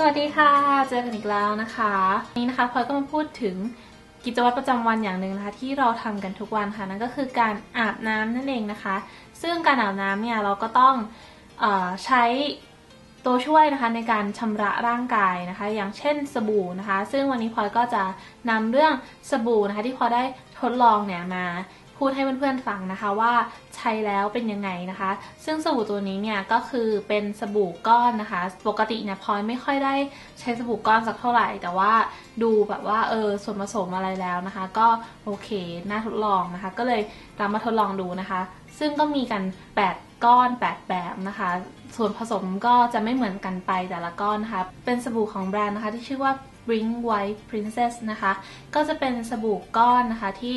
สวัสดีค่ะ เจอกันอีกแล้วนะคะวันนี้นะคะพลอยก็มาพูดถึงกิจวัตรประจำวันอย่างหนึ่งนะคะ ที่เราทำกันทุกวันค่ะนั่นก็คือการอาบน้ำนั่นเองนะคะ ซึ่งการอาบน้ำเนี่ยเราก็ต้องออใช้ตัวช่วยนะคะในการชำระร่างกายนะคะ อย่างเช่นสบู่นะคะ ซึ่งวันนี้พลอยก็จะนำเรื่องสบู่นะคะ ที่พลอยได้ทดลองเนี่ยมา พูดให้เพื่อนๆฟังนะคะว่าใช้แล้วเป็นยังไงนะคะ ซึ่งสบู่ตัวนี้เนี่ยก็คือเป็นสบู่ก้อนนะคะ ปกติเนี่ยพลอยไม่ค่อยได้ใช้สบู่ก้อนสักเท่าไหร่ แต่ว่าดูแบบว่าเออส่วนผสมอะไรแล้วนะคะ ก็โอเคน่าทดลองนะคะ ก็เลยนำมาทดลองดูนะคะ ซึ่งก็มีกัน 8 ก้อน 8 แบบนะคะ ส่วนผสมก็จะไม่เหมือนกันไปแต่ละก้อนนะคะ เป็นสบู่ของแบรนด์นะคะที่ชื่อว่า Bring White Princess นะคะ ก็จะเป็นสบู่ก้อนนะคะที่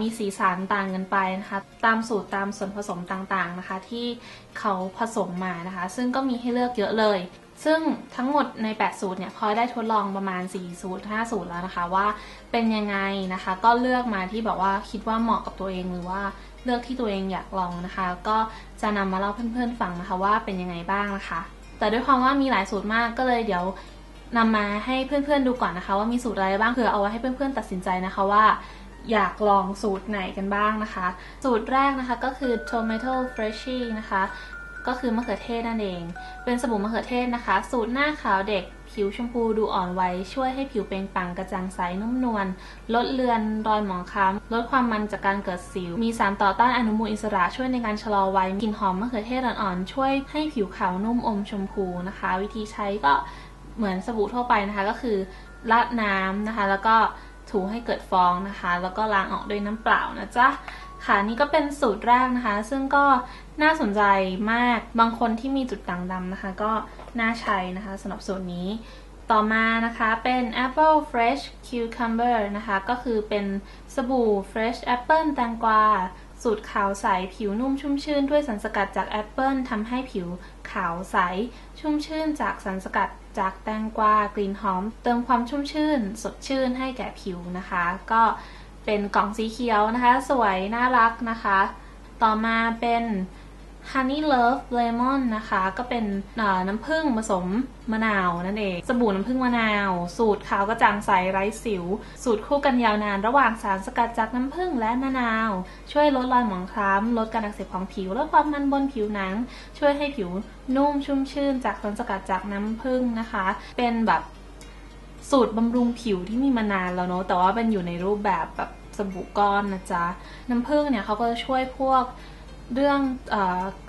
มีสีสันต่างกันไปนะคะ ตามสูตรตามส่วนผสมต่างๆนะคะ ที่เขาผสมมานะคะ ซึ่งก็มีให้เลือกเยอะเลย ซึ่งทั้งหมดใน 8 สูตรเนี่ยพอยได้ทดลองประมาณ 4 สูตร 5 สูตรแล้วนะคะว่าเป็นยังไงนะคะ ก็เลือกมาที่แบบว่าคิดว่าเหมาะกับตัวเองหรือว่าเลือกที่ตัวเองอยากลองนะคะ ก็จะนำมาเล่าเพื่อนๆฟังนะคะว่าเป็นยังไงบ้างนะคะแต่ด้วยความว่ามีหลายสูตรมากก็เลยเดี๋ยว นำมาให้เพื่อนๆดูก่อนนะคะ ว่ามีสูตรอะไรบ้างเผื่อเอาไว้ให้เพื่อนๆตัดสินใจนะคะว่าอยากลองสูตรไหนกันบ้างนะคะ สูตรแรกนะคะก็คือ tomato freshie นะคะ ก็คือมะเขือเทศนั่นเอง เป็นสบู่มะเขือเทศนะคะ สูตรหน้าขาวเด็กผิวชมพูดูอ่อนวัยช่วยให้ผิวเปล่งปลั่งกระจ่างใสนุ่มนวลลดเลือนรอยหมองคล้ำลดความมันจากการเกิดสิว มีสารต่อต้านอนุมูลอิสระช่วยในการชะลอวัยกลิ่นหอมมะเขือเทศอ่อนๆช่วยให้ผิวขาวนุ่มอมชมพูนะคะ วิธีใช้ก็ เหมือนสบู่ทั่วไปนะคะ ก็คือราดน้ำนะคะ แล้วก็ถูให้เกิดฟองนะคะ แล้วก็ล้างออกด้วยน้ำเปล่านะจ๊ะค่ะนี่ก็เป็นสูตรแรกนะคะ ซึ่งก็น่าสนใจมากบางคนที่มีจุดด่างดำนะคะ ก็น่าใช้นะคะสำหรับสูตรนี้ ต่อมานะคะเป็น Apple Fresh Cucumber นะคะ ก็คือเป็นสบู่ Fresh Apple แตงกวา สูตรขาวใสผิวนุ่มชุ่มชื่นด้วยสารสกัดจากแอปเปิลทำให้ผิวขาวใส ชุ่มชื่นจากสารสกัดจากแตงกวากลิ่นหอม เติมความชุ่มชื่น สดชื่นให้แก่ผิวนะคะ ก็เป็นกล่องสีเขียวนะคะ สวยน่ารักนะคะ ต่อมาเป็น Honey Love Lemon นะคะ ก็เป็นน้ำผึ้งผสมมะนาวนั่นเอง สบู่น้ำผึ้งมะนาว สูตรขาวกระจ่างใสไร้สิว สูตรคู่กันยาวนานระหว่างสารสกัดจากน้ำผึ้งและมะนาว ช่วยลดรอยหมองคล้ำลดการอักเสบของผิวลดความมันบนผิวหนัง ช่วยให้ผิวนุ่มชุ่มชื่น จากสารสกัดจากน้ำผึ้งนะคะ เป็นแบบสูตรบำรุงผิวที่มีมานานแล้วเนาะแต่ว่าเป็นอยู่ในรูปแบบแบบสบู่ก้อนนะจ๊ะ น้ำผึ้งเนี่ยเขาก็จะช่วยพวก เรื่องอ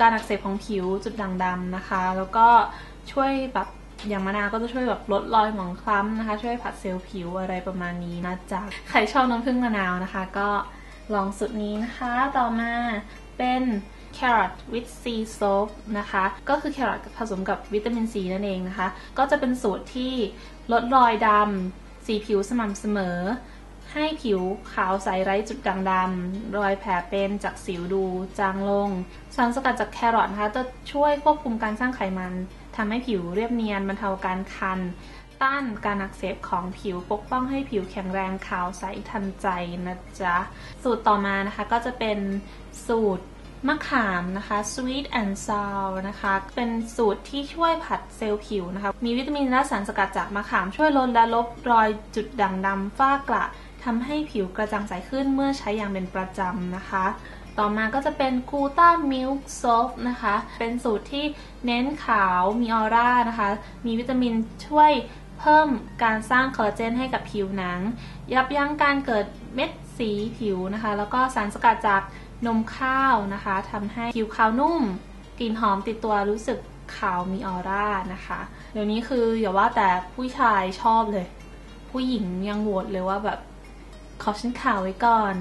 การอักเสบของผิวจุดด่างดำนะคะ แล้วก็ช่วยแบบอย่างมะนาวก็จะช่วยแบบลดรอยหมองคล้ำนะคะ ช่วยผัดเซลล์ผิวอะไรประมาณนี้นะจ๊ะใครชอบน้ำผึ้งมะนาวนะคะ ก็ลองสูตรนี้นะคะ ต่อมาเป็น carrot with sea soap นะคะ ก็คือแครอทผสมกับวิตามินซีนั่นเองนะคะ ก็จะเป็นสูตรที่ลดรอยดำสีผิวสม่ำเสมอ ให้ผิวขาวใสไร้จุดด่างดำรอยแผลเป็นจากสิวดูจางลง สารสกัดจากแครอทนะคะจะช่วยควบคุมการสร้างไขมันทำให้ผิวเรียบเนียนบรรเทาการคัน ต้านการอักเสบของผิวปกป้องให้ผิวแข็งแรงขาวใสทันใจนะจ๊ะ สูตรต่อมานะคะก็จะเป็นสูตรมะขามนะคะ sweet and sour นะคะ เป็นสูตรที่ช่วยผัดเซลล์ผิวนะคะ มีวิตามินและสารสกัดจากมะขามช่วยลดและลบรอยจุดด่างดำฝ้ากระ ทำให้ผิวกระจ่างใสขึ้นเมื่อใช้อย่างเป็นประจำนะคะ ต่อมาก็จะเป็นกูต้ามิลค์ซอฟนะคะ เป็นสูตรที่เน้นขาวมีออร่านะคะ มีวิตามินช่วยเพิ่มการสร้างคอลลาเจนให้กับผิวหนัง ยับยั้งการเกิดเม็ดสีผิวนะคะ แล้วก็สารสกัดจากนมข้าวนะคะทำให้ผิวขาวนุ่มกลิ่นหอมติดตัวรู้สึกขาวมีออร่านะคะ เดี๋ยวนี้คืออย่าว่าแต่ผู้ชายชอบเลย ผู้หญิงยังโหวตเลยว่าแบบ ขอชั้นข่าวไว้ก่อน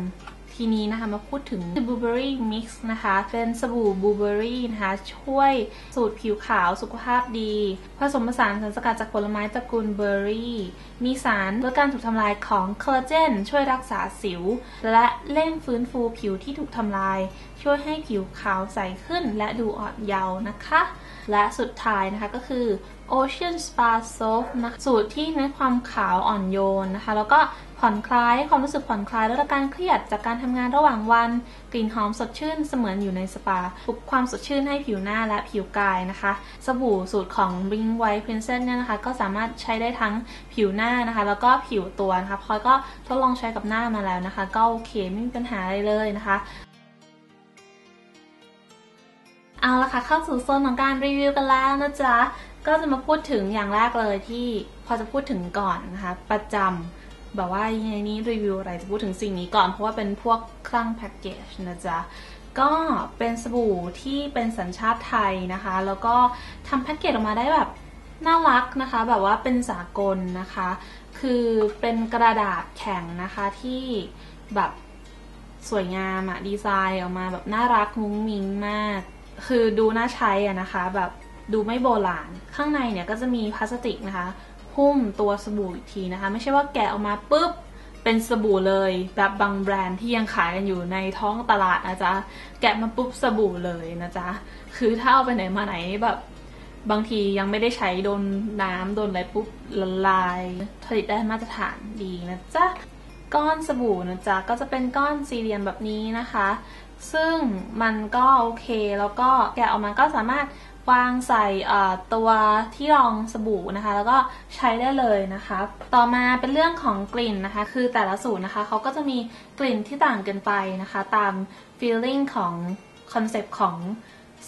ทีนี้นะคะมาพูดถึง Blueberry Mix นะคะ เป็นสบู่บลูเบอรี่นะคะ ช่วยสูตรผิวขาวสุขภาพดี ผสมผสานสารสกัดจากผลไม้ตระกูลเบอร์รี่ มีสารลดการถูกทำลายของคอลลาเจน ช่วยรักษาสิว และเร่งฟื้นฟูผิวที่ถูกทำลาย ช่วยให้ผิวขาวใสขึ้นและดูอ่อนเยาว์นะคะ และสุดท้ายนะคะก็คือ Ocean Spa Soap นะคะสูตรที่เน้นความขาวอ่อนโยนนะคะ แล้วก็ผ่อนคลายความรู้สึกผ่อนคลายลดอาการเครียดจากการทำงานระหว่างวัน กลิ่นหอมสดชื่นเสมือนอยู่ในสปาปลุกความสดชื่นให้ผิวหน้าและผิวกายนะคะ สบู่สูตรของ Bling White Princess เนี่ยนะคะ ก็สามารถใช้ได้ทั้งผิวหน้านะคะ แล้วก็ผิวตัวนะคะพลอยก็ทดลองใช้กับหน้ามาแล้วนะคะ ก็โอเคไม่มีปัญหาอะไรเลยนะคะ เอาละค่ะเข้าสู่โซนของการรีวิวกันแล้วนะจ๊ะ ก็จะมาพูดถึงอย่างแรกเลยที่พอจะพูดถึงก่อนนะคะ ประจำแบบว่าในนี้รีวิวอะไรจะพูดถึงสิ่งนี้ก่อน เพราะว่าเป็นพวกคลั่งแพ็กเกจนะจ๊ะ ก็เป็นสบู่ที่เป็นสัญชาติไทยนะคะ แล้วก็ทำแพ็กเกจออกมาได้แบบน่ารักนะคะ แบบว่าเป็นสากลนะคะ คือเป็นกระดาษแข็งนะคะที่แบบสวยงามอะดีไซน์ออกมาแบบน่ารักมุ้งมิ้งมาก คือดูน่าใช้อะนะคะ แบบดูไม่โบราณ ข้างในเนี่ยก็จะมีพลาสติกนะคะหุ้มตัวสบู่อีกทีนะคะ ไม่ใช่ว่าแกะออกมาปุ๊บเป็นสบู่เลยแบบบางแบรนด์ที่ยังขายกันอยู่ในท้องตลาดนะจ๊ะแกะมาปุ๊บสบู่เลยนะจ๊ะคือถ้าเอาไปไหนมาไหนแบบบางทียังไม่ได้ใช้โดนน้ำโดนอะไรปุ๊บละลายผลิตได้มาตรฐานดีนะจ๊ะก้อนสบู่นะจ๊ะก็จะเป็นก้อนสี่เหลี่ยมแบบนี้นะคะ ซึ่งมันก็โอเคแล้วก็แกะออกมาก็สามารถวางใส่ตัวที่รองสบู่นะคะ แล้วก็ใช้ได้เลยนะคะ ต่อมาเป็นเรื่องของกลิ่นนะคะ คือแต่ละสูตรนะคะเขาก็จะมีกลิ่นที่ต่างกันไปนะคะ ตาม feeling ของคอนเซปต์ของ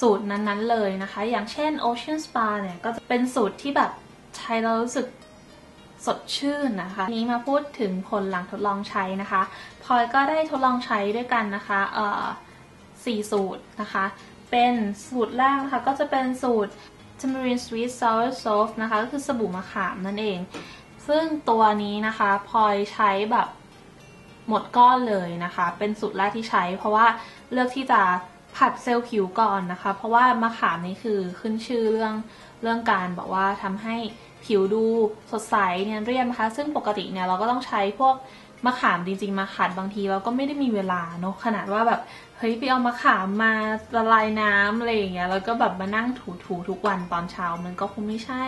สูตรนั้นๆเลยนะคะ อย่างเช่น Ocean Spa เนี่ยก็จะเป็นสูตรที่แบบใช้แล้วรู้สึกสดชื่นนะคะ นี้มาพูดถึงผลหลังทดลองใช้นะคะพลอยก็ได้ทดลองใช้ด้วยกันนะคะ เอ่อ สี่สูตรนะคะ เป็นสูตรแรกนะคะก็จะเป็นสูตร Tamarind Sweet Sour Soap นะคะก็คือสบู่มะขามนั่นเอง ซึ่งตัวนี้นะคะพลอยใช้แบบหมดก้อนเลยนะคะ เป็นสูตรแรกที่ใช้ เพราะว่าเลือกที่จะผัดเซลล์ผิวก่อนนะคะ เพราะว่ามะขามนี่คือขึ้นชื่อเรื่องเรื่องการบอกว่าทำให้ผิวดูสดใสเนียนเรียบนะคะ ซึ่งปกติเนี่ยเราก็ต้องใช้พวก มะขามจริงๆมาขัดบางทีเราก็ไม่ได้มีเวลาเนอะขนาดว่าแบบเฮ้ยไปเอามะขามมาละลายน้ำอะไรอย่างเงี้ยแล้วก็แบบมานั่งถูๆทุกวันตอนเช้ามันก็คงไม่ใช่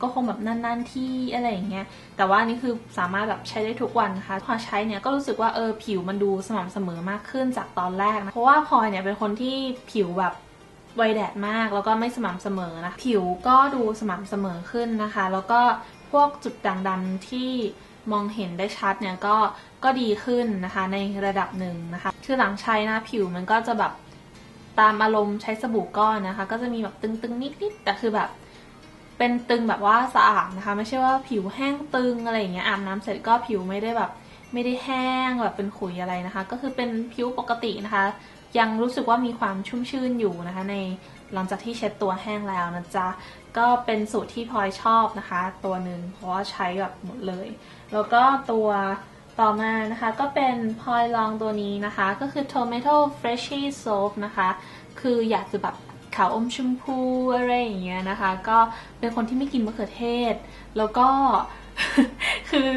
ก็คงแบบนั่นๆที่อะไรอย่างเงี้ยแต่ว่านี่คือสามารถแบบใช้ได้ทุกวันนะคะพอใช้เนี่ยก็รู้สึกว่าเออผิวมันดูสม่ำเสมอมากขึ้นจากตอนแรกนะเพราะว่าพลอยเนี่ยเป็นคนที่ผิวแบบไวแดดมากแล้วก็ไม่สม่ำเสมอนะผิวก็ดูสม่ำเสมอขึ้นนะคะ แล้วก็พวกจุดด่างดำที่ มองเห็นได้ชัดเนี่ยก็ก็ดีขึ้นนะคะในระดับหนึ่งนะคะ คือหลังใช้นะผิวมันก็จะแบบตามอารมณ์ใช้สบู่ก้อนนะคะ ก็จะมีแบบตึงๆนิดๆแต่คือแบบ เป็นตึงแบบว่าสะอาดนะคะ ไม่ใช่ว่าผิวแห้งตึงอะไรอย่างเงี้ยอาบน้ำเสร็จก็ผิวไม่ได้แบบ ไม่ได้แห้งแบบเป็นขุยอะไรนะคะ ก็คือเป็นผิวปกตินะคะ ยังรู้สึกว่ามีความชุ่มชื่นอยู่นะคะ ในหลังจากที่เช็ดตัวแห้งแล้วนะจ๊ะก็เป็นสูตรที่พลอยชอบนะคะ ตัวหนึ่งเพราะว่าใช้แบบหมดเลย แล้วก็ตัวต่อมานะคะก็เป็นพลอยลองตัวนี้นะคะ ก็คือ Tomato Freshy Soap นะคะ คืออยากจะแบบขาวอมชมพูอะไรอย่างเงี้ยนะคะ ก็เป็นคนที่ไม่กินมะเขือเทศ แล้วก็คือ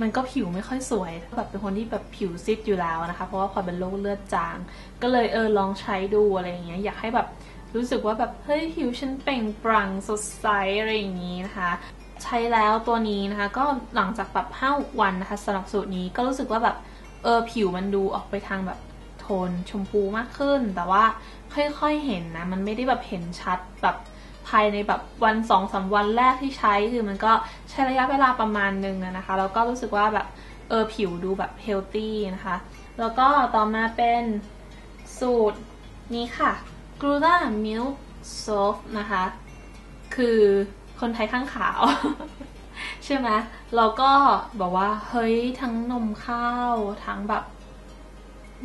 มันก็ผิวไม่ค่อยสวยแบบเป็นคนที่แบบผิวซีดอยู่แล้วนะคะ เพราะว่าพอเป็นโรคเลือดจาง ก็เลยเออลองใช้ดูอะไรอย่างเงี้ยอยากให้แบบรู้สึกว่าแบบเฮ้ยผิวฉันเปล่งปลั่งสดใสอะไรอย่างงี้นะคะใช้แล้วตัวนี้นะคะ ก็หลังจากแบบห้าวันนะคะสำหรับสูตรนี้ก็รู้สึกว่าแบบเออผิวมันดูออกไปทางแบบโทนชมพูมากขึ้น แต่ว่าค่อยๆเห็นนะ มันไม่ได้แบบเห็นชัดแบบ ภายในแบบวันสองสาวันแรกที่ใช้คือมันก็ใช้ระยะเวลาประมาณนึงนะคะ แล้วก็รู้สึกว่าแบบเออผิวดูแบบเฮลตี้นะคะ แล้วก็ต่อมาเป็นสูตรนี้ค่ะ g l u t a Milk Soap นะคะ คือคนไทยข้างขาว ใช่ไหมเราก็บอกว่า เฮ้ย ทั้งนมข้าวทั้งแบบ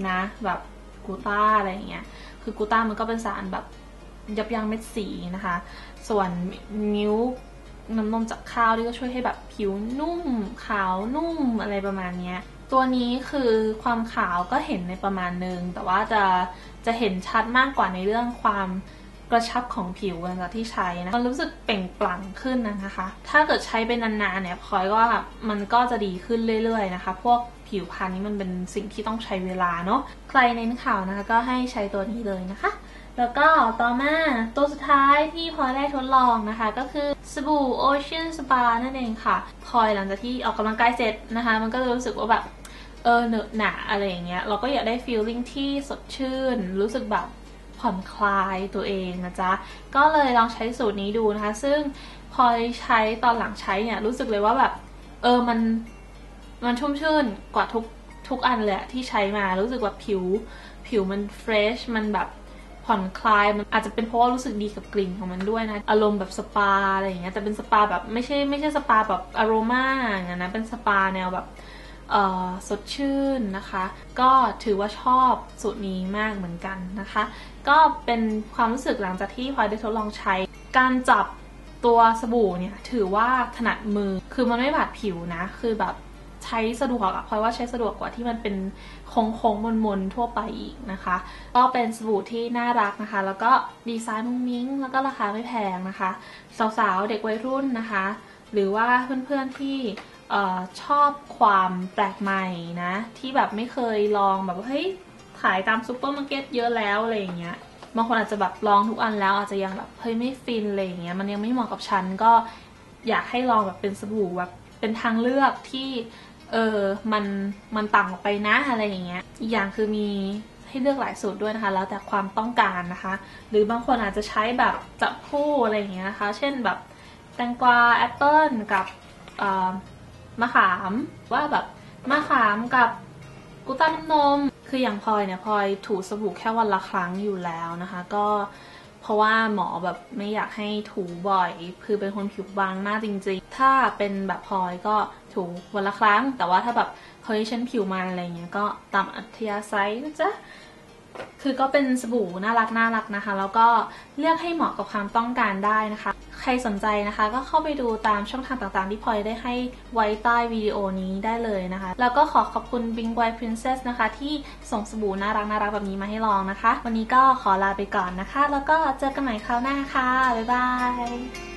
นะแบบกูต้าอะไรอย่างเงี้ย คือกูต้ามันก็เป็นสารแบบ ยับยั้งเม็ดสีนะคะ ส่วนมิลค์น้ำนมจากข้าวที่ก็ช่วยให้แบบผิวนุ่ม ขาวนุ่มอะไรประมาณนี้ตัวนี้คือความขาวก็เห็นในประมาณนึง แต่ว่าจะจะเห็นชัดมากกว่าในเรื่องความกระชับของผิวหลังจากที่ใช้นะมันรู้สึกเปล่งปลั่งขึ้นนะคะ ถ้าเกิดใช้ไปนานๆเนี่ยพลอยว่ามันก็จะดีขึ้นเรื่อยๆนะคะ พวกผิวพรรณนี้มันเป็นสิ่งที่ต้องใช้เวลาเนาะใครเน้นขาวนะคะ ก็ให้ใช้ตัวนี้เลยนะคะ แล้วก็ต่อมาตัวสุดท้ายที่พลอยได้ทดลองนะคะ ก็คือสบู่ Ocean Spa นั่นเองค่ะพลอยหลังจากที่ออกกำลังกายเสร็จนะคะ มันก็รู้สึกว่าแบบเออเหนอะหนะอะไรอย่างเงี้ยเราก็อยากได้ feeling ที่สดชื่น รู้สึกแบบผ่อนคลายตัวเองนะจ๊ะ ก็เลยลองใช้สูตรนี้ดูนะคะ ซึ่งพลอยใช้ตอนหลังใช้เนี่ยรู้สึกเลยว่าแบบ เออมันมันชุ่มชื่นกว่าทุกทุกอันเลยที่ใช้มารู้สึกแบบผิว ผิวมันเฟรชมันแบบ ผ่อนคลายมันอาจจะเป็นเพราะว่ารู้สึกดีกับกลิ่นของมันด้วยนะอารมณ์แบบสปาอะไรอย่างเงี้ยแต่เป็นสปาแบบไม่ใช่ไม่ใช่สปาแบบอโรมาอย่างนั้นนะเป็นสปาแนวแบบเออสดชื่นนะคะ ก็ถือว่าชอบสูตรนี้มากเหมือนกันนะคะ ก็เป็นความรู้สึกหลังจากที่พลอยได้ทดลองใช้ การจับตัวสบู่เนี่ยถือว่าถนัดมือคือมันไม่บาดผิวนะ คือแบบ ใช้สะดวกอะพลอยว่าใช้สะดวกกว่าที่มันเป็นโค้งๆมนๆทั่วไปอีกนะคะ ก็เป็นสบู่ที่น่ารักนะคะ แล้วก็ดีไซน์มุ้งมิ้ง แล้วก็ราคาไม่แพงนะคะ สาวๆ เด็กวัยรุ่นนะคะ หรือว่าเพื่อนๆที่ออชอบความแปลกใหม่นะ ที่แบบไม่เคยลองแบบเฮ้ยขายตามซูเปอร์มาร์เก็ตเยอะแล้วอะไรอย่างเงี้ยบางคนอาจจะแบบลองทุกอันแล้วอาจจะยังแบบเฮ้ยไม่ฟินอะไรอย่างเงี้ยมันยังไม่เหมาะกับฉันก็อยากให้ลองแบบเป็นสบู่แบบเป็นทางเลือกที่ เออมันมันต่างออกไปนะอะไรอย่างเงี้ยอีกอย่างคือมีให้เลือกหลายสูตรด้วยนะคะ แล้วแต่ความต้องการนะคะ หรือบางคนอาจจะใช้แบบจับคู่อะไรอย่างเงี้ยนะคะ เช่นแบบแตงกวาแอปเปิลกับมะขามว่าแบบมะขามกับกุต้าน้ำนม คืออย่างพลอยเนี่ยพลอยถูสบู่แค่วันละครั้งอยู่แล้วนะคะ ก็ เพราะว่าหมอแบบไม่อยากให้ถูบ่อย คือเป็นคนผิวบางมากจริง ๆ ถ้าเป็นแบบพลอยก็ถูวันละครั้ง แต่ว่าถ้าแบบเฮ้ยฉันผิวมันอะไรเงี้ยก็ตามอัธยาศัยนะจ๊ะ คือก็เป็นสบู่น่ารักน่ารักนะคะ แล้วก็เลือกให้เหมาะกับความต้องการได้นะคะ ใครสนใจนะคะ ก็เข้าไปดูตามช่องทางต่างๆ ที่พลอยได้ให้ไว้ใต้วิดีโอนี้ได้เลยนะคะ แล้วก็ขอขอบคุณ Bing Boy Princess นะคะ ที่ส่งสบู่น่ารักน่ารักแบบนี้มาให้ลองนะคะ วันนี้ก็ขอลาไปก่อนนะคะ แล้วก็เจอกันใหม่คราวหน้าค่ะ บ๊ายบาย